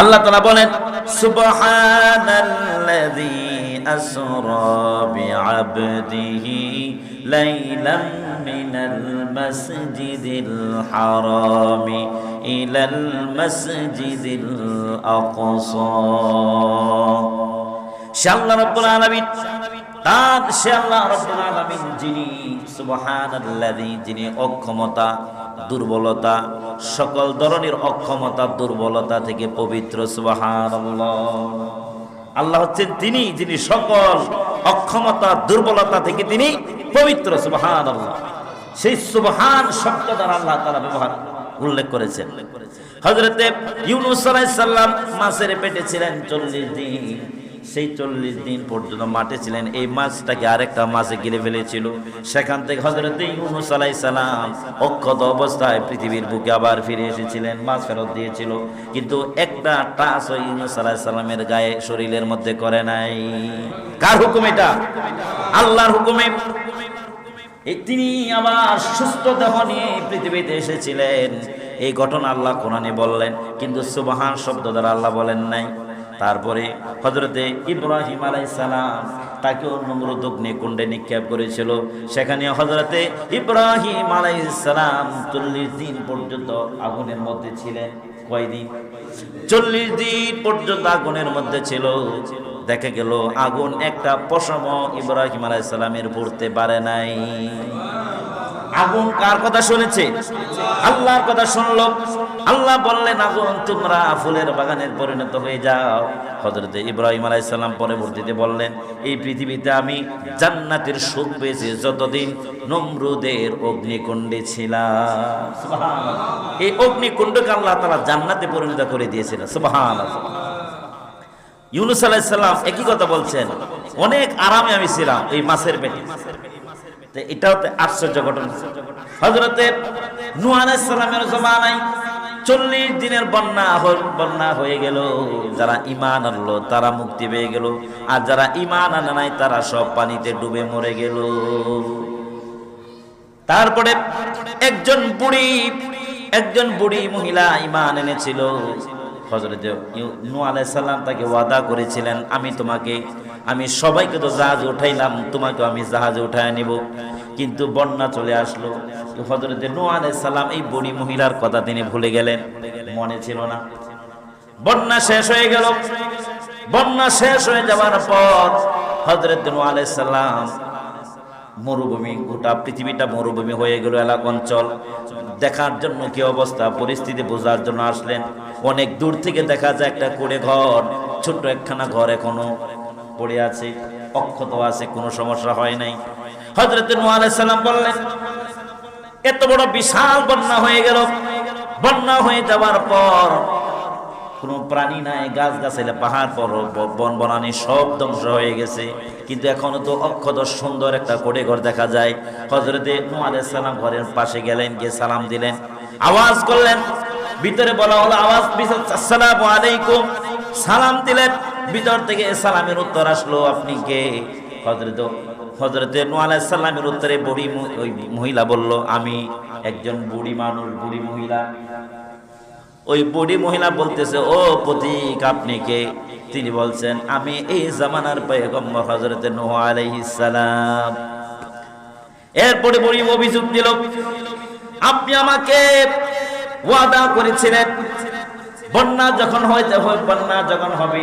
আল্লাহ তালা বলেন, সুবহানাল্লাযী আসরা বিআবদিহি লাইলাম মিনাল মাসজিদিল হারামি ইলাল মাসজিদিল আকসা। শাল্লা রাব্বুল আলামিন তার সে আল্লাহ রাব্বুল আলামিন যিনি, সুবহানাল্লাযী, যিনি অক্ষমতা, দুর্বলতা, সকল ধরনের অক্ষমতা, দুর্বলতা থেকে পবিত্র, সুবহানাল্লাহ। আল্লাহ হচ্ছেন তিনি, যিনি সকল অক্ষমতা, দুর্বলতা থেকে তিনি পবিত্র, সুবহানাল্লাহ। সেই সুবহান শব্দ দ্বারা আল্লাহ তাআলা ব্যবহার, উল্লেখ করেছেন। হযরতে ইউনূস আলাইহিস সালাম মাছের পেটে ছিলেন 40 দিন। সেই চল্লিশ দিন পর্যন্ত মাঠে ছিলেন। এই মাছটাকে আরেকটা মাছে গিলে ফেলেছিল। সেখান থেকে হজরত ইউনুস সালাম অক্ষত অবস্থায় পৃথিবীর বুকে আবার ফিরে এসেছিলেন, মাছ ফেরত দিয়েছিল। কিন্তু একটা টাচ ওই আলাই সালামের গায়ে শরীরের মধ্যে করে নাই। কার হুকুম এটা? আল্লাহর হুকুমে তিনি আবার সুস্থ দেহ নিয়ে পৃথিবীতে এসেছিলেন। এই ঘটনা আল্লাহ কোরআনে বললেন, কিন্তু সুবহান শব্দ দ্বারা আল্লাহ বলেন নাই। তারপরে হজরতে ইব্রাহিম আলাই সালাম তাকেও নমরুদ অগ্নিকুণ্ডে নিক্ষেপ করেছিল। সেখানে হজরতে ইব্রাহিম আলাই সালাম চল্লিশ দিন পর্যন্ত আগুনের মধ্যে ছিলেন। কয়দিন? চল্লিশ দিন পর্যন্ত আগুনের মধ্যে ছিল। দেখা গেল আগুন একটা পশম ইব্রাহিম আলাই সালামের পড়তে পারে নাই। আগুন কার কথা শুনেছে? আল্লাহর কথা শুনলো। আল্লাহ বললেন, আগুন, তোমরা ফুলের বাগানের পরিণত হয়ে যাও। হজরতে ইব্রাহিম আলাইসাল্লাম পরবর্তীতে বললেন, এই পৃথিবীতে আমি জান্নাতের সুখ পেয়েছি যতদিন নমরুদের অগ্নিকুণ্ডে ছিলাম। এই অগ্নিকুণ্ডকে আল্লাহ তালা জান্নাতে পরিণত করে দিয়েছিলেন। সুবহান ইউনুস আলাইসাল্লাম একই কথা বলছেন, অনেক আরামে আমি ছিলাম এই মাছের পেটে। এটাও আশ্চর্য ঘটনা। হজরতে নুয়ালামের জমানায় চল্লিশ দিনের বন্যা বন্যা হয়ে গেল। যারা ইমান আনলো, তারা মুক্তি পেয়ে গেল। আর যারা ইমান আনে নাই, তারা সব পানিতে ডুবে মরে গেল। তারপরে একজন বুড়ি একজন বুড়ি মহিলা ইমান এনেছিল। হজরত নু সাল্লাম তাকে ওয়াদা করেছিলেন, আমি তোমাকে আমি সবাইকে তো জাহাজে উঠাইলাম তোমাকে আমি জাহাজে উঠায় নিব। কিন্তু বন্যা চলে আসলো। হজরত নু সাল্লাম এই বুড়ি মহিলার কথা তিনি ভুলে গেলেন। মনে ছিল না। বন্যা শেষ হয়ে গেল। বন্যা শেষ হয়ে যাওয়ার পর হজরত নু সাল্লাম মরুভূমি, গোটা পৃথিবীটা মরুভূমি হয়ে গেল এলাকা অঞ্চল। দেখার জন্য কি অবস্থা, পরিস্থিতি বোঝার জন্য আসলেন। অনেক দূর থেকে দেখা যায় একটা কুড়ে ঘর, ছোট্ট একখানা ঘর এখনও। পড়ে আছে, অক্ষত আছে, কোনো সমস্যা হয় নাই। হজরত সালাম বললেন, এত বড় বিশাল বন্যা হয়ে গেল। বন্যা হয়ে যাওয়ার পর কোনো প্রাণী নাই গাছ গাছাইলে পাহাড় পর্বত বন বনানি সব ধ্বংস হয়ে গেছে। কিন্তু এখনও তো অক্ষত সুন্দর একটা কোটে ঘর দেখা যায়। হজরতে সালাম ঘরের পাশে গেলেন, গিয়ে সালাম দিলেন। আওয়াজ করলেন, ভিতরে বলা হলো আওয়াজ আসসালামু আলাইকুম। সালাম দিলেন। ভিতর থেকে সালামের উত্তর আসলো, আপনি কে? হজরত হজরতে সালামের উত্তরে বুড়ি ওই মহিলা বলল, আমি একজন বুড়ি মানুষ, বুড়ি মহিলা। ওই বুড়ি মহিলা বলতেছে, ও প্রতীক, আপনি কে? তিনি বলছেন, আমি এই জামানার পয়গম্বর হজরতে নোহ সালাম। এরপরে বুড়ি অভিযোগ দিল, আপনি আমাকে ওয়াদা করেছিলেন, বন্যা যখন হয় বন্যা যখন হবে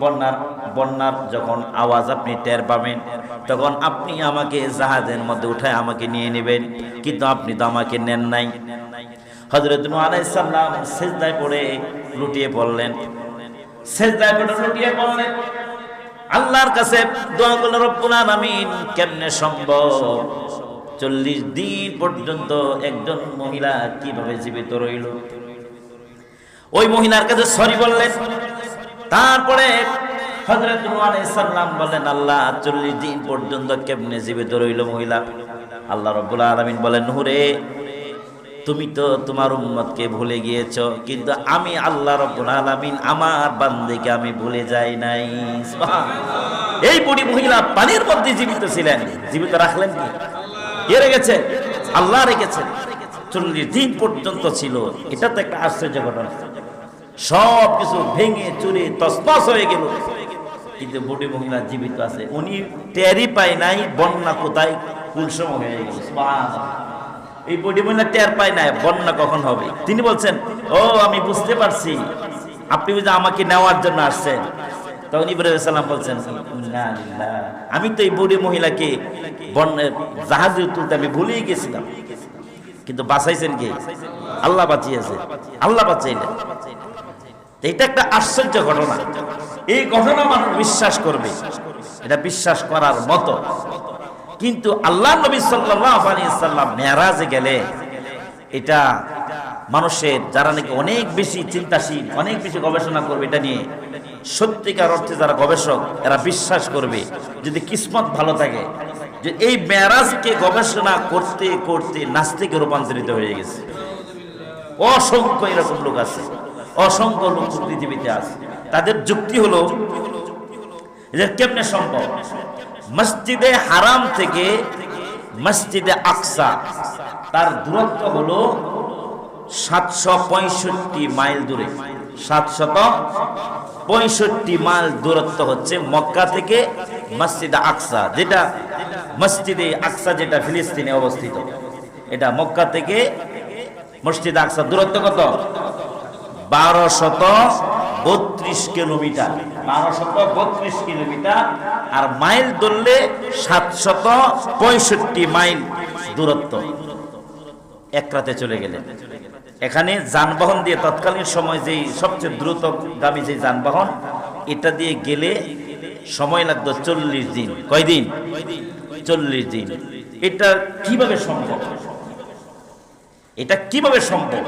বন্যার বন্যার যখন আওয়াজ আপনি টের পাবেন, তখন আপনি আমাকে জাহাজের মধ্যে উঠায় আমাকে নিয়ে নেবেন, কিন্তু আপনি তো আমাকে নেন নাই। হজরত আলাইসাল্লাম সেজদায় পড়ে লুটিয়ে পড়লেন। সেজদায় পড়ে লুটিয়ে পড়লেন। আল্লাহর কাছে দোয়া কেমনে সম্ভব? চল্লিশ দিন পর্যন্ত একজন মহিলা কীভাবে জীবিত রইল? ওই মহিলার কাছে সরি বললেন তারপরে হজরত সাল্লাম বলেন, আল্লাহ, চল্লিশ দিন পর্যন্ত কেমনে জীবিত রইল মহিলা? আল্লাহ রব্বুল আলমিন বলেন নুরে তুমি তো তোমার উম্মতকে ভুলে গিয়েছ, কিন্তু আমি আল্লাহ রব্বুল আলামিন আমার বান্দিকে আমি ভুলে যাই নাই। এই বুড়ি মহিলা পানির মধ্যে জীবিত ছিলেন। জীবিত রাখলেন কি? কে রেখেছে? আল্লাহ রেখেছেন চল্লিশ দিন পর্যন্ত ছিল। এটা তো একটা আশ্চর্য ঘটনা। সব কিছু ভেঙে চুরে তসতস হয়ে গেল। কিন্তু বুড়ি মহিলা জীবিত আছে। উনি টেরই পায় নাই, বন্যা কোথায় কুলসম হয়ে গেল। এই বুড়ি মহিলা টের পায় নাই, বন্যা কখন হবে? তিনি বলছেন, ও, আমি বুঝতে পারছি। আপনি বুঝে আমাকে নেওয়ার জন্য আসছেন। তখন ইব্রাহিম সাল্লাম বলছেন। আমি তো এই বুড়ি মহিলাকে জাহাজে তুলতে আমি ভুলেই গেছিলাম। কিন্তু বাঁচাইছেন কে? আল্লাহ বাঁচিয়েছে। আল্লাহ বাঁচাইলেন। এটা একটা আশ্চর্য ঘটনা। এই ঘটনা মানুষ বিশ্বাস করবে। এটা বিশ্বাস করার মতো। কিন্তু আল্লাহ নবী সাল্লাম মেরাজে গেলে এটা মানুষের যারা নাকি অনেক বেশি চিন্তাশীল, অনেক বেশি গবেষণা করবে এটা নিয়ে, সত্যিকার অর্থে যারা গবেষক, এরা বিশ্বাস করবে যদি কিসমত ভালো থাকে যে এই মেরাজকে গবেষণা করতে করতে নাস্তিকে রূপান্তরিত হয়ে গেছে। অসংখ্য এরকম লোক আছে। অসংখ্য লোক পৃথিবীতে আছে। তাদের যুক্তি হলো যে কেমনে সম্ভব? মসজিদে হারাম থেকে মসজিদে আকসা। তার দূরত্ব হলো সাতশো পঁয়ষট্টি মাইল দূরে। সাতশত পঁয়ষট্টি মাইল দূরত্ব হচ্ছে মক্কা থেকে মসজিদে আকসা, যেটা মসজিদে আকসা যেটা ফিলিস্তিনে অবস্থিত। এটা মক্কা থেকে মসজিদ আকসা। দূরত্ব কত? বারো শত বত্রিশ কিলোমিটার। বারো শত বত্রিশ কিলোমিটার। আর মাইল ধরলে সাতশত পঁয়ষট্টি মাইল দূরত্ব। এক রাতে চলে গেলেন এখানে যানবাহন দিয়ে তৎকালীন সময় যেই সবচেয়ে দ্রুতগামী যে যানবাহন, এটা দিয়ে গেলে সময় লাগতো চল্লিশ দিন। কয়দিন চল্লিশ দিন। এটা কীভাবে সম্ভব? এটা কীভাবে সম্ভব?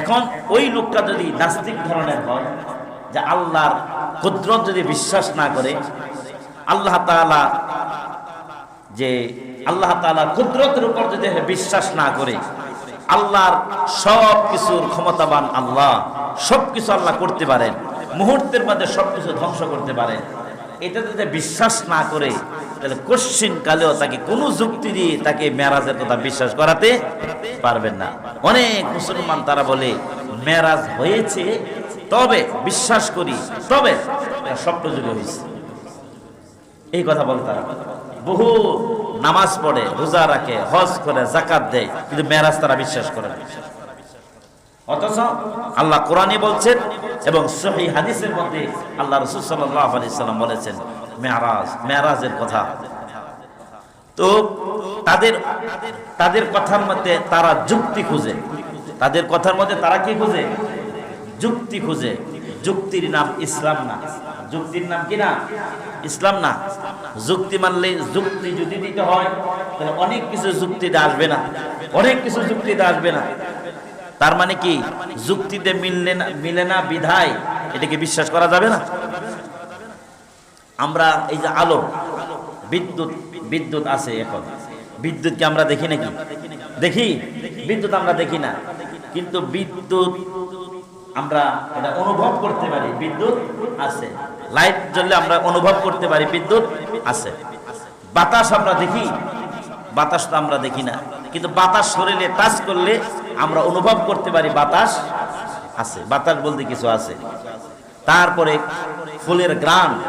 এখন ওই লোকটা যদি নাস্তিক ধরনের হয়, যে আল্লাহর কুদরত যদি বিশ্বাস না করে, আল্লাহ তাআলা যে আল্লাহ তাআলা কুদরতের উপর যদি বিশ্বাস না করে, আল্লাহর সব কিছুর ক্ষমতাবান আল্লাহ, সব কিছু আল্লাহ করতে পারেন, মুহূর্তের মধ্যে সব কিছু ধ্বংস করতে পারেন এটা যদি বিশ্বাস না করে তাহলে কোশ্চিন কালেও তাকে কোনো যুক্তি দিয়ে তাকে মেরাজের কথা বিশ্বাস করাতে পারবেন না। অনেক মুসলমান তারা বলে, মেরাজ হয়েছে, তবে বিশ্বাস করি, তবে এটা স্বপ্ন যুগে হয়েছে এই কথা বলে তারা। বহু নামাজ পড়ে, রোজা রাখে, হজ করে জাকাত দেয়, কিন্তু মেরাজ তারা বিশ্বাস করে না। অথচ আল্লাহ কোরআনে বলছেন এবং সহি হাদিসের মধ্যে আল্লাহ রসুল সাল্লাহ আলি বলেছেন মেয়ারাজ, মেয়ারাজের কথা। তো তাদের তাদের কথার মধ্যে তারা যুক্তি খুঁজে। তাদের কথার মধ্যে তারা কি খুঁজে? যুক্তি খুঁজে। যুক্তির নাম ইসলাম না। যুক্তির নাম কি না? ইসলাম না। যুক্তি মানলে যুক্তি যদি দিতে হয়, তাহলে অনেক কিছু যুক্তিতে আসবে না। অনেক কিছু যুক্তিতে আসবে না। তার মানে কি? যুক্তিতে মিললে না, মিলে না বিধায় এটাকে বিশ্বাস করা যাবে না? আমরা, এই যে আলো, বিদ্যুৎ বিদ্যুৎ আছে এখন। বিদ্যুৎকে আমরা দেখি নাকি? দেখি? বিদ্যুৎ আমরা দেখি না। কিন্তু বিদ্যুৎ আমরা এটা অনুভব করতে পারি। বিদ্যুৎ আছে। লাইট জ্বললে আমরা অনুভব করতে পারি বিদ্যুৎ আছে। বাতাস আমরা দেখি। বাতাস তো আমরা দেখি না। কিন্তু বাতাস শরীরে টাচ করলে আমরা অনুভব করতে পারি বাতাস আছে। বাতাস বলতে কিছু আছে। তারপরে ফুলের গ্রাম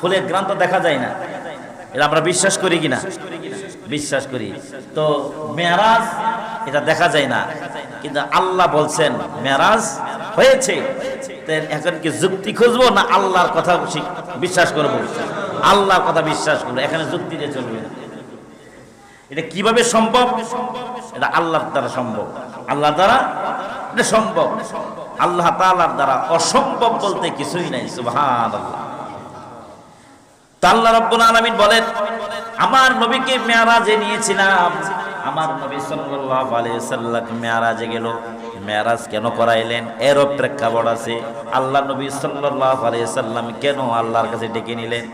ফুলের গ্রাম তো দেখা যায় না। এটা আমরা বিশ্বাস করি কিনা? বিশ্বাস করি। তো মেয়ারাজ, এটা দেখা যায় না। কিন্তু আল্লাহ বলছেন, মেয়ারাজ হয়েছে। এখন কি যুক্তি খুঁজবো না আল্লাহর কথা বিশ্বাস করব? আল্লাহর কথা বিশ্বাস করব। এখানে যুক্তি দিয়ে চলবে। এটা কীভাবে সম্ভব? এটা আল্লাহর দ্বারা সম্ভব। আল্লাহর দ্বারা এটা সম্ভব। আল্লাহ তালার দ্বারা অসম্ভব বলতে কিছুই নাই, সুবহানাল্লাহ। তা আল্লাহ রাব্বুল আলামিন বলেন, আমার নবীকে মেয়ারাজে নিয়েছিলাম। আমার নবী সাল্লাল্লাহু আলাইহি সাল্লাম মেয়ারাজে গেল। মেয়ারাজ কেন করাইলেন? এরও প্রেক্ষাপট আছে। আল্লাহ নবী সাল্লাল্লাহু আলাইহি সাল্লাম কেন আল্লাহর কাছে ডেকে নিলেন?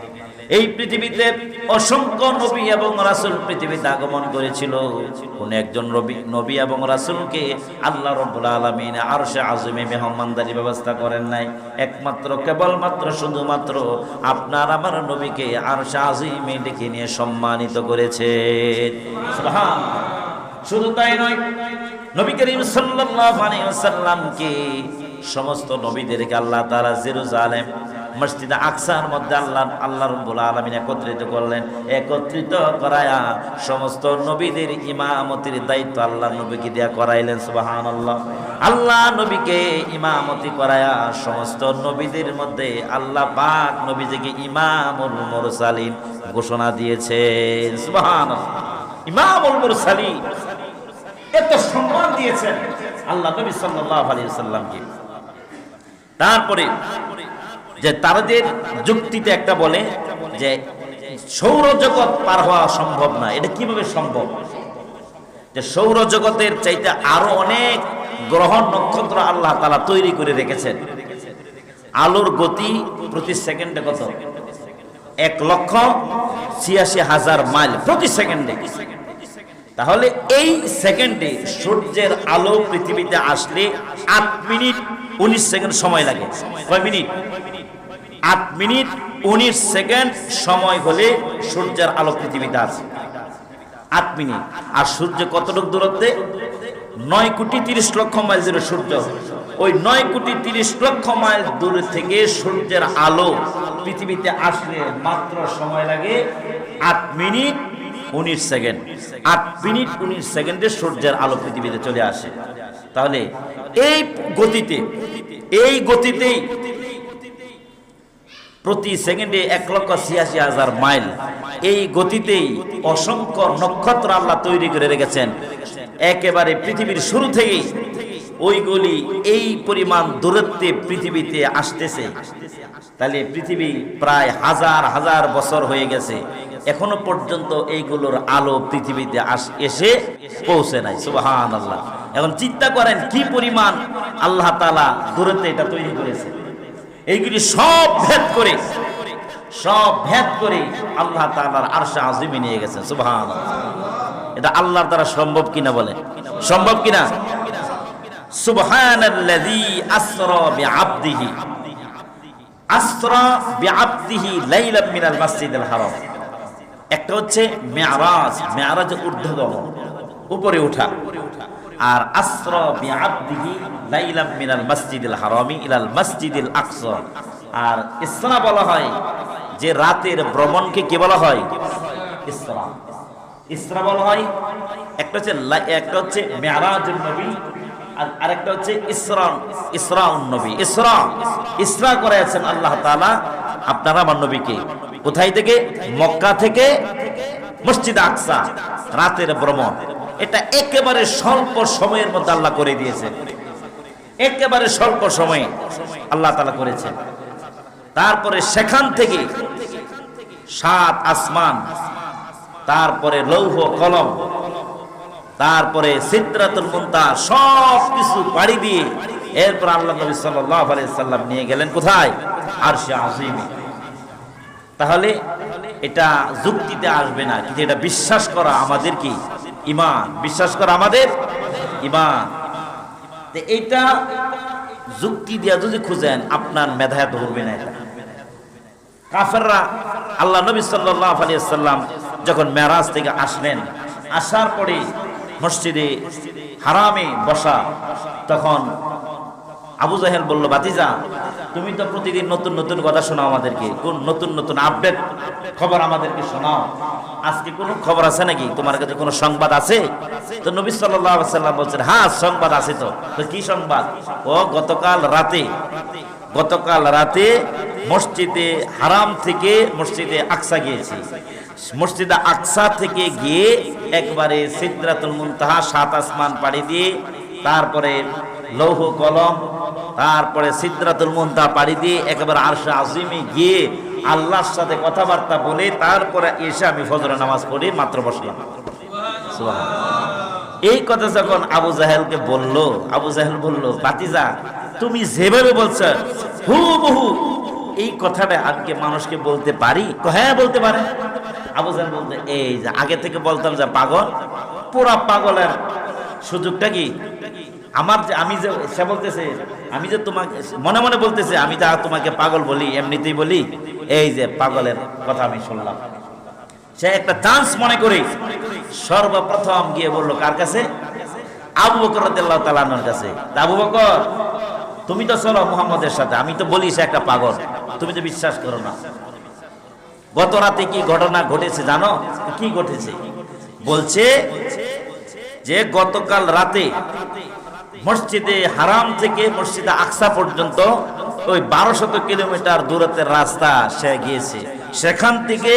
এই পৃথিবীতে অসংখ্য নবী এবং রাসুল পৃথিবীতে আগমন করেছিল। কোন একজন নবী এবং রাসূলকে আল্লাহ রাব্বুল আলামিন আরশে আযমে মেহমানদারি ব্যবস্থা করেন নাই। একমাত্র, কেবলমাত্র, শুধুমাত্র আপনার আমার নবীকে আর আরশে আযমে ডেকে নিয়ে সম্মানিত করেছে। শুধু তাই নয়, নবী করিম সাল্লাল্লাহু আলাইহি ওয়াসাল্লামকে সমস্ত নবীদেরকে আল্লাহ তারা জেরুজালেম মসজিদে আকসার মধ্যে আল্লাহ আল্লাহ রব্বুল আলমিন একত্রিত করলেন। একত্রিত করায়া সমস্ত নবীদের ইমামতির দায়িত্ব আল্লাহ নবীকে দেয়া করাইলেন সুবাহান আল্লাহ আল্লাহ নবীকে ইমামতি করায়া সমস্ত নবীদের মধ্যে আল্লাহ পাক নবীজিকে ইমামুল মুরসালিন ঘোষণা দিয়েছেন সুবাহান ইমামুল মুরসালিন এত সম্মান দিয়েছেন আল্লাহ নবী সাল্লাল্লাহু আলাইহি সাল্লামকে তারপরে যে তাদের যুক্তিতে একটা বলে যে সৌরজগৎ পার হওয়া সম্ভব না। এটা কীভাবে সম্ভব? যে সৌরজগতের চাইতে আরও অনেক গ্রহ নক্ষত্র আল্লাহ তালা তৈরি করে রেখেছেন। আলোর গতি প্রতি সেকেন্ডে কত? এক লক্ষ ছিয়াশি হাজার মাইল প্রতি সেকেন্ডে। তাহলে এই সেকেন্ডে সূর্যের আলো পৃথিবীতে আসলে আট মিনিট, উনিশ সেকেন্ড সময় লাগে। কয় মিনিট? আট মিনিট, উনিশ সেকেন্ড সময় হলে সূর্যের আলো পৃথিবীতে আসে আট মিনিট। আর সূর্য কতটুকু দূরত্বে? নয় কোটি তিরিশ লক্ষ মাইল দূরে সূর্য। ওই নয় কোটি তিরিশ লক্ষ মাইল দূর থেকে সূর্যের আলো পৃথিবীতে আসলে মাত্র সময় লাগে আট মিনিট, উনিশ সেকেন্ড। আট মিনিট, উনিশ সেকেন্ডে সূর্যের আলো পৃথিবীতে চলে আসে। তাহলে এই গতিতে, এই গতিতেই প্রতি সেকেন্ডে এক লক্ষ ছিয়াশি হাজার মাইল। এই গতিতেই অসংখ্য নক্ষত্র আল্লাহ তৈরি করে রেখেছেন। একেবারে পৃথিবীর শুরু থেকেই ওইগুলি এই পরিমাণ দূরত্বে পৃথিবীতে আসতেছে। তাহলে পৃথিবী প্রায় হাজার হাজার বছর হয়ে গেছে। এখনও পর্যন্ত এইগুলোর আলো পৃথিবীতে এসে পৌঁছে নাই। সুবাহান আল্লাহ এখন চিন্তা করেন কি পরিমাণ আল্লাহ তালা দূরত্বে এটা তৈরি করেছে। এইগুলি সব ভেদ করে, সব ভেদ করে আল্লাহ তাআলার আরশে আজিমে নিয়ে গেছেন সুবহানাল্লাহ। এটা আল্লাহর দ্বারা সম্ভব কিনা বলে সম্ভব কিনা? একটা হচ্ছে মেয়ারাজ উপরে ওঠা আর আসরা বিআবদিহি লাইলাম মিনাল মসজিদিল হারামি ইলাল মসজিদিল আকসা। আর ইসরা বলা হয় যে রাতের ভ্রমণকে কি বলা হয়? ইসরা। ইসরা বলা হয় একটা হচ্ছে একটা হচ্ছে মেয়ারাজুন নবী আর আরেকটা হচ্ছে ইসরা, ইসরাউন নবী। ইসরা ইসরা করেছেন আল্লাহ তাআলা আপনারা আমার নবীকে। কোথায় থেকে? মক্কা থেকে মসজিদ আকসা, রাতের ভ্রমণ। এটা একেবারে স্বল্প সময়ের মধ্যে আল্লাহ করে দিয়েছেন একেবারে স্বল্প সময়ে আল্লাহ তালা করেছেন তারপরে সেখান থেকে সাত আসমান, তারপরে লৌহ কলম, তারপরে সিদ্রাতুল মুনতা সব কিছু পাড়ি দিয়ে এরপর আল্লাহ নবী সাল্লাম নিয়ে গেলেন কোথায়? আরশে আজিমে। তাহলে এটা যুক্তিতে আসবে না, কিন্তু এটা বিশ্বাস করা আমাদের কি? ইমান। বিশ্বাস করা আমাদের? ইমান। এইটা যুক্তি দিয়া যদি খুঁজেন, আপনার মেধায় ধরবে না এটা। কাফেররা আল্লাহ নবী সাল্লাল্লাহু আলাইহি সাল্লাম যখন মেরাজ থেকে আসলেন, আসার পরে মসজিদে হারামে বসা, তখন আবু জাহেল বলল বাতিজা তুমি তো প্রতিদিন নতুন নতুন কথা শোনাও আমাদেরকে। কোন নতুন নতুন আপডেট খবর আমাদেরকে শোনাও। আজকে কোন খবর আছে নাকি? তোমার কাছে কোনো সংবাদ আছে? তো নবী সাল্লাম বলছেন হ্যাঁ সংবাদ আছে তো কি সংবাদ? ও, গতকাল রাতে গতকাল রাতে মসজিদে হারাম থেকে মসজিদে আকসা গিয়েছি। মসজিদে আকসা থেকে গিয়ে একবারে সিদ্রাতুল মুনতাহা সাত আসমান পাড়ি দিয়ে, তারপরে লৌহ কলম, তারপরে সিদ্রাতুল মুনতাহা পাড়ি দিয়ে, একেবারে আরশা আজিমে গিয়ে আল্লাহর সাথে কথাবার্তা বলে তারপরে এসে আমি ফজর নামাজ পড়ে, মাত্র বসলাম। এই কথা যখন আবু জাহেলকে বলল, আবু জাহেল বলল বাতিজা তুমি যেভাবে বলছো হু বহু এই কথাটা আজকে মানুষকে বলতে পারি? হ্যাঁ বলতে পারে। আবু জাহেল বলতে, এই যে আগে থেকে বলতাম যে পাগল, পুরা পাগলের সুযোগটা কি? আমার যে আমি যে সে বলতেছে, আমি যে তোমাকে মনে মনে বলতেছে, আমি যা তোমাকে পাগল বলি, এমনিতেই বলি, এই যে পাগলের কথা আমি শুনলাম। সে একটা চান্স মনে করে সর্বপ্রথম গিয়ে বলল, কার কাছে? আবু বকর তাআলার কাছে। আবু বকর, তুমি তো চলো মোহাম্মদের সাথে, আমি তো বলি সে একটা পাগল, তুমি তো বিশ্বাস করো না। গত রাতে কি ঘটনা ঘটেছে জানো? কি ঘটেছে? বলছে যে গতকাল রাতে মসজিদে হারাম থেকে মসজিদে আকসা পর্যন্ত ওই বারোশত কিলোমিটার দূরত্বের রাস্তা সে গিয়েছে। সেখান থেকে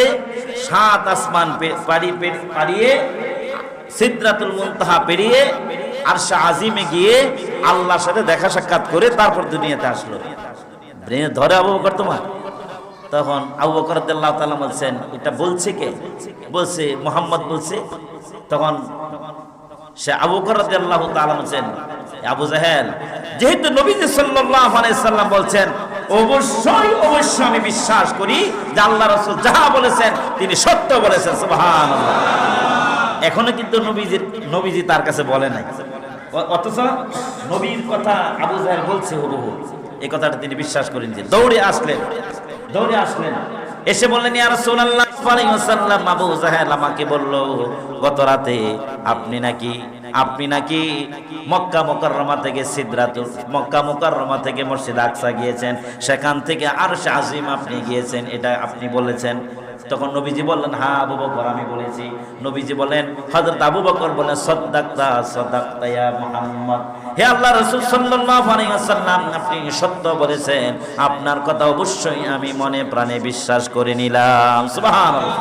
সাত আসমান পাড়িয়ে সিদ্রাতুল মুনতাহা পেরিয়ে আর সে আজিমে গিয়ে আল্লাহর সাথে দেখা সাক্ষাৎ করে তারপর দুনিয়াতে আসলো। ব্রেনে ধরে আবু বকর তোমার? তখন আবু বকর আল্লাহ তাআলা বলছেন, এটা বলছে কে? বলছে, মোহাম্মদ বলছে। তখন সে আবু বকর রাদিয়াল্লাহু তাআলা বলছেন আবু জাহেল, যেহেতু নবীজি সাল্লাম বলছেন, অবশ্যই অবশ্যই আমি বিশ্বাস করি যে আল্লাহ রাসূল যাহা বলেছেন, তিনি সত্য বলেছেন। সুবহানাল্লাহ। এখনও কিন্তু নবীজির, নবীজি তার কাছে বলে নাই। অথচ নবীর কথা আবু জাহেল বলছে হুবহু। এই কথাটা তিনি বিশ্বাস করে যে দৌড়ে আসলেন দৌড়ে আসলেন। এসে বললেন, ইয়া রাসূলুল্লাহ, সাল্লাল্লাহু আলাইহি ওয়াসাল্লাম। আবু জাহেল আমাকে বলল, গত রাতে আপনি নাকি আপনি নাকি মক্কা মুকাররমা থেকে সিদরাতুল, মক্কা মুকাররমা থেকে মসজিদ আকসা গিয়েছেন? সেখান থেকে আরশ আজিম আপনি গিয়েছেন, এটা আপনি বলেছেন। তখন নবীজি বললেন হ্যাঁ আবু বকর, আমি বলেছি। নবীজি বলেন, হযরত আবু বকর বলেন, সদ্দাক্তা সদ্দাক্তা ইয়া মুহাম্মদ। হে আল্লাহ রাসূল সাল্লাল্লাহু আলাইহি ওয়াসাল্লাম, আপনি সত্য বলেছেন। আপনার কথা অবশ্যই আমি মনে প্রাণে বিশ্বাস করে নিলাম। সুবহানাল্লাহ।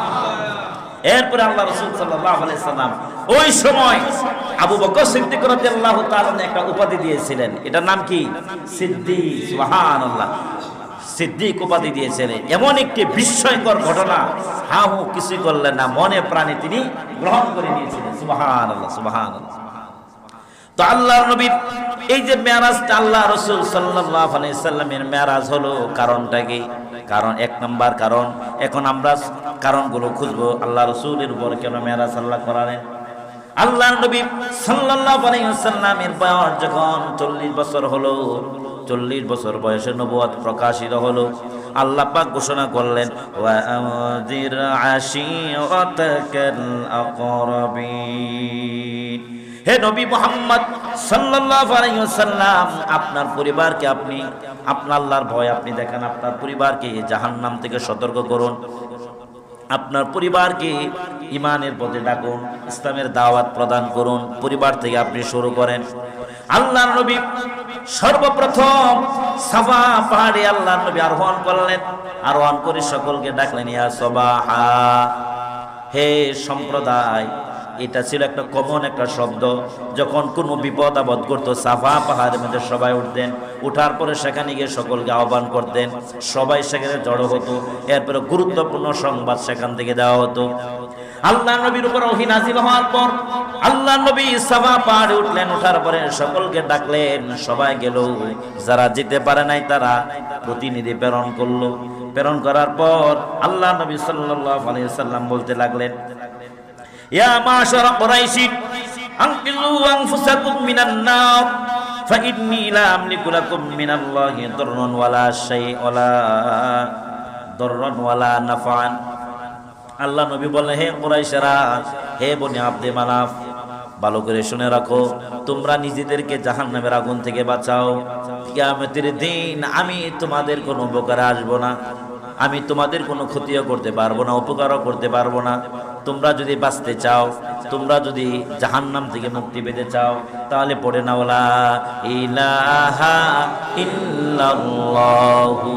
এরপরে আল্লাহ রাসূল সাল্লাল্লাহু আলাইহি সাল্লাম ওই সময় আবু বকর সিদ্দিক রাদিয়াল্লাহু তাআলা একটা উপাধি দিয়েছিলেন। এটার নাম কি? সিদ্দিক। সুবহানাল্লাহ। সিদ্দিক উপাধি দিয়েছিলেন এমন একটি বিস্ময়কর ঘটনা হা হু কিছুই করলেন না মনে প্রাণে তিনি গ্রহণ করে নিয়েছিলেন। সুবহানাল্লাহ সুবহানাল্লাহ। তো আল্লাহর নবীর এই যে মেয়ারাজটা আল্লাহ রসুল সাল্লাহ আলাইসাল্লামের মেয়ারাজ হলো কারণটা কি? কারণ এক নম্বর কারণ, এখন আমরা কারণগুলো খুঁজবো। আল্লাহ রসুলের উপর কেন মেয়ারাজ আল্লাহ করালেন? আল্লাহ নবী সাল্লাল্লাহু আলাইহি ওয়াসাল্লামের বয়স যখন চল্লিশ বছর হলো, চল্লিশ বছর বয়সে নবুয়ত প্রকাশিত হলো, আল্লাহ পাক ঘোষণা করলেন, ওয়া আনজির হে নবী মোহাম্মদ সাল্লাল্লাহু আলাইহি ওয়াসাল্লাম, আপনার পরিবারকে আপনি, আপনার আল্লাহর ভয় আপনি দেখেন, আপনার পরিবারকে জাহান্নাম থেকে সতর্ক করুন। আপনার পরিবারকে ইমানের পথে ডাকুন, ইসলামের দাওয়াত প্রদান করুন, পরিবার থেকে আপনি শুরু করেন। আল্লাহ নবী সর্বপ্রথম সাফা পাহাড়ে আল্লাহ নবী আরোহণ করলেন। আরোহণ করে সকলকে ডাকলেন, ইয়া সবাহা। হে সম্প্রদায়, এটা ছিল একটা কমন একটা শব্দ। যখন কোনো বিপদ আপদ করতো সাফা পাহাড়ের মধ্যে সবাই উঠতেন। উঠার পরে সেখানে গিয়ে সকলকে আহ্বান করতেন। সবাই সেখানে জড়ো হতো। এরপরে গুরুত্বপূর্ণ সংবাদ সেখান থেকে দেওয়া হতো। আল্লাহ নবীর উপর ওহী নাজিল হওয়ার পর আল্লাহ নবী সাফা পাহাড়ে উঠলেন ওঠার পরে সকলকে ডাকলেন, সবাই গেল। যারা যেতে পারে নাই তারা প্রতিনিধি প্রেরণ করল। প্রেরণ করার পর আল্লাহ নবী সাল্লাল্লাহু আলাইহি সাল্লাম বলতে লাগলেন, ইয়া মাশারা কুরাইশি, আনকিলু আনফুসাকুম মিনান নার, ফাইন্নী লা আমলিকু লাকুম মিনাল্লাহি দাররান ওয়ালা শাই ওয়ালা দাররান ওয়ালা নাফআন। আল্লাহ নবী বললেন, হে কুরাইশরা, হে বনি আব্দে মানাফ ভালো করে শুনে রাখো, তোমরা নিজেদেরকে জাহান্নামের আগুন থেকে বাঁচাও। কিয়ামতের দিন আমি তোমাদের কোনো উপকারে আসব না, আমি তোমাদের কোনো ক্ষতিও করতে পারব না, উপকারও করতে পারব না। তোমরা যদি বাঁচতে চাও, তোমরা যদি জাহান্নাম থেকে মুক্তি পেতে চাও, তাহলে পড়ে নাও, লা ইলাহা ইল্লাল্লাহু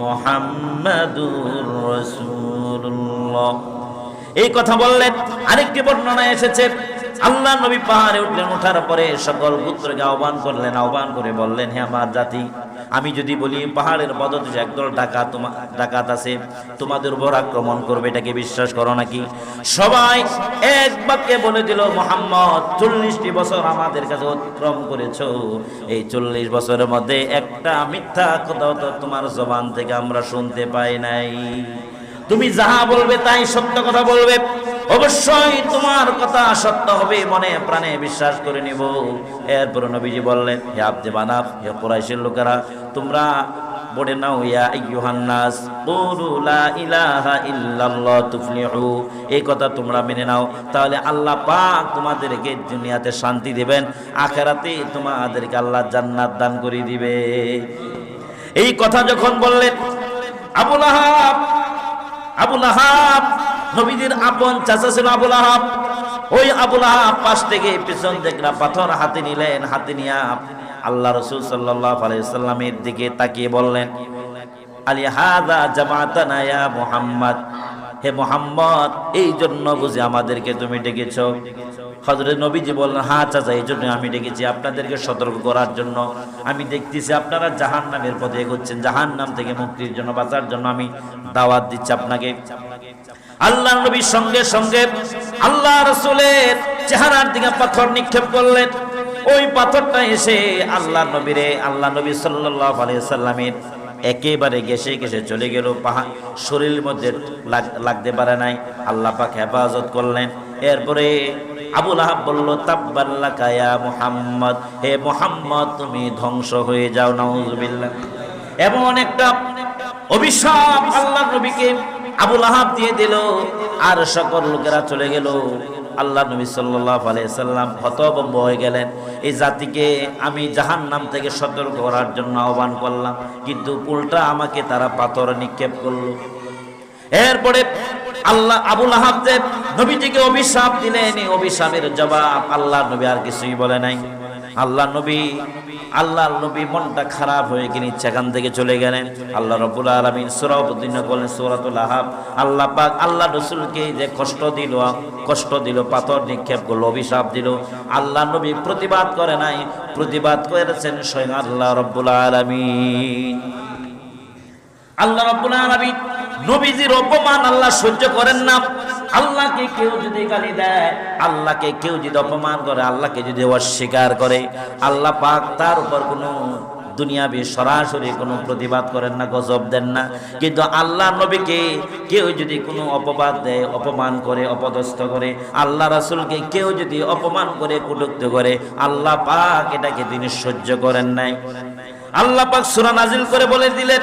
মুহাম্মাদুর এই কথা বললেন আরেকটি বর্ণনা এসেছে। আল্লাহ নবী পাহাড়ে উঠলেন ওঠার পরে সকল পুত্রকে আহ্বান করলেন, আহ্বান করে বললেন, হে আমার জাতি, আমি যদি বলি পাহাড়ের পদদেশে একদল ডাকাত তোমা, ডাকাত আছে, তোমাদের উপর আক্রমণ করবে, এটাকে বিশ্বাস করো নাকি? সবাই এক বাক্যে বলে দিল, মোহাম্মদ, চল্লিশটি বছর আমাদের কাছে অতিক্রম করেছ। এই চল্লিশ বছরের মধ্যে একটা মিথ্যা কথা তোমার জবান থেকে আমরা শুনতে পাই নাই। তুমি যাহা বলবে তাই সত্য কথা বলবে। অবশ্যই তোমার কথা সত্য হবে, মনে প্রাণে বিশ্বাস করে নিব। এরপর নবীজি বললেন, হে আব্দে বানাফ, হে কোরাইশের লোকেরা, তোমরা পড়ে নাও, ইয়া আইয়ুহান নাস, কুলু লা ইলাহা ইল্লাল্লাহ তুফলিহু। এই কথা তোমরা মেনে নাও, তাহলে আল্লাহ পাক তোমাদেরকে দুনিয়াতে শান্তি দিবেন, আখেরাতে তোমাদেরকে আল্লাহ জান্নাত দান করে দিবে। এই কথা যখন বললেন আবুল আহাব আবুল আহাব নবীদের আপন চাচা ছিল আবুল আহাব। ওই আবুল আহাব পাশ থেকে পিছন দেখলা পাথর হাতে নিলেন, হাতে নিয়া আল্লাহ রসুল সাল্লাহ আলাইসাল্লামের দিকে তাকিয়ে বললেন, আলি হাদা জামাতানা ইয়া মুহাম্মদ? হে মোহাম্মদ এই জন্য বুঝে আমাদেরকে তুমি ডেকেছ। হজরত নবীজি বললেন হ্যাঁ চাচা এই জন্য আমি ডেকেছি। আপনাদেরকে সতর্ক করার জন্য আমি দেখতেছি আপনারা জাহান নামের পথে এগোচ্ছেন। জাহান নাম থেকে মুক্তির জন্য, বাঁচার জন্য আমি দাওয়াত দিচ্ছি আপনাকে। আল্লাহ নবীর সঙ্গে সঙ্গে আল্লাহ রসুলের চেহারার দিকে পাথর নিক্ষেপ করলেন। ওই পাথরটা এসে আল্লাহ নবীরে, আল্লাহ নবী সাল্লাহ আলিয়াল্লামের একেবারে গেছে গেছে চলে গেল। পাহাড় শরীরের মধ্যে লাগ- লাগতে পারে নাই। আল্লাহ পাক হেফাজত করলেন। এরপরে আবুল আহাব বলল তাব্বাল্লা কায়া মোহাম্মদ। হে মোহাম্মদ, তুমি ধ্বংস হয়ে যাও, নাউজুবিল্লাহ। এমন একটা অভিশাপ আল্লাহ নবীকে আবুল আহাব দিয়ে দিল, আর সকল লোকেরা চলে গেল। আল্লাহ নবী সাল্লাহ আলাইসাল্লাম হতবম্ব হয়ে গেলেন। এই জাতিকে আমি জাহান নাম থেকে সতর্ক করার জন্য আহ্বান করলাম, কিন্তু উল্টা আমাকে তারা পাথর নিক্ষেপ করল। এরপরে আল্লাহ আবুল আহাব যে নবীজিকে অভিশাপ দিলেন এই অভিশাপের জবাব আল্লাহ নবী আর কিছুই বলে নাই। আল্লাহ নবী আল্লাহ নবী মনটা খারাপ হয়ে কিনে সেখান থেকে চলে গেলেন। আল্লাহ রবুল আলমিন সুরা করলেন, সুরাতুল আহাব। আল্লাহ পাক, আল্লাহ রসুলকে যে কষ্ট দিল কষ্ট দিল, পাথর নিক্ষেপ করল, অভিশাপ দিল। আল্লাহ নবী প্রতিবাদ করে নাই, প্রতিবাদ করেছেন স্বয়ং আল্লাহ রব্বুল আলমিন। আল্লাহ রাব্বুল আলামিন নবীজির অপমান আল্লাহ সহ্য করেন না। আল্লাহকে কেউ যদি গালি দেয়, আল্লাহকে কেউ যদি অপমান করে, আল্লাহকে যদি অস্বীকার করে, আল্লাহ পাক তার উপর কোনো দুনিয়াবি সরাসরি কোনো প্রতিবাদ করেন না, গজব দেন না। কিন্তু আল্লাহ নবীকে কেউ যদি কোনো অপবাদ দেয়, অপমান করে, অপদস্থ করে, আল্লাহ রাসূলকে কেউ যদি অপমান করে, কটুক্ত করে, আল্লাহ পাক এটাকে তিনি সহ্য করেন নাই। আল্লাহ পাক সুরা নাজিল করে বলে দিলেন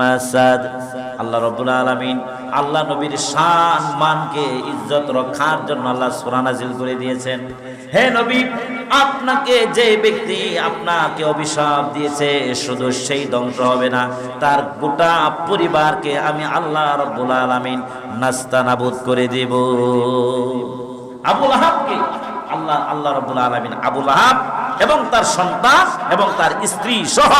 মাসাদ। আল্লাহ রবুল আলমিন আল্লাহ নবীর শান, মানকে, ইজ্জত রক্ষার জন্য আল্লাহ সুরানাজিল করে দিয়েছেন। হে নবী, আপনাকে যে ব্যক্তি আপনাকে অভিশাপ দিয়েছে, শুধু সেই ধ্বংস হবে না, তার গোটা পরিবারকে আমি আল্লাহ রব্বুল আলমিন নাস্তানাবুদ করে দেব। আবুল আহাবকে আল্লাহ আল্লাহ রব্বুল আলামিন আবুল আহাব এবং তার সন্তান এবং তার স্ত্রী সহ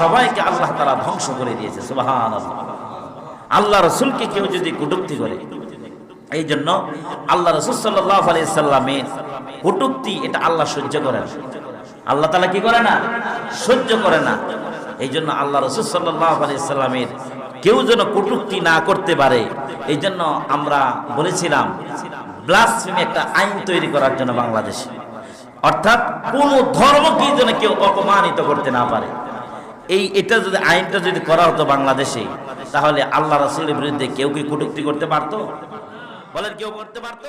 সবাইকে আল্লাহ তাআলা ধ্বংস করে দিয়েছে, সুবহানাল্লাহ। আল্লাহ রসুলকে কেউ যদি কটুক্তি করে এই জন্য আল্লাহ রসুল সাল্লাহ আলাইসাল্লামের কটুক্তি, এটা আল্লাহ সহ্য করে না আল্লাহ তালা কি করে না? সহ্য করে না। এই জন্য আল্লাহ রসুল সাল্লাহ আলাইসাল্লামের কেউ যেন কটুক্তি না করতে পারে এই জন্য আমরা বলেছিলাম ব্লাসফেমি একটা আইন তৈরি করার জন্য বাংলাদেশে। অর্থাৎ কোন ধর্মকে যেন কেউ অপমানিত করতে না পারে। এই এটা যদি আইনটা যদি করা হতো বাংলাদেশে, তাহলে আল্লাহ রাসুলের বিরুদ্ধে কেউ কি কটুক্তি করতে পারতো? বলেন কেউ করতে পারতো?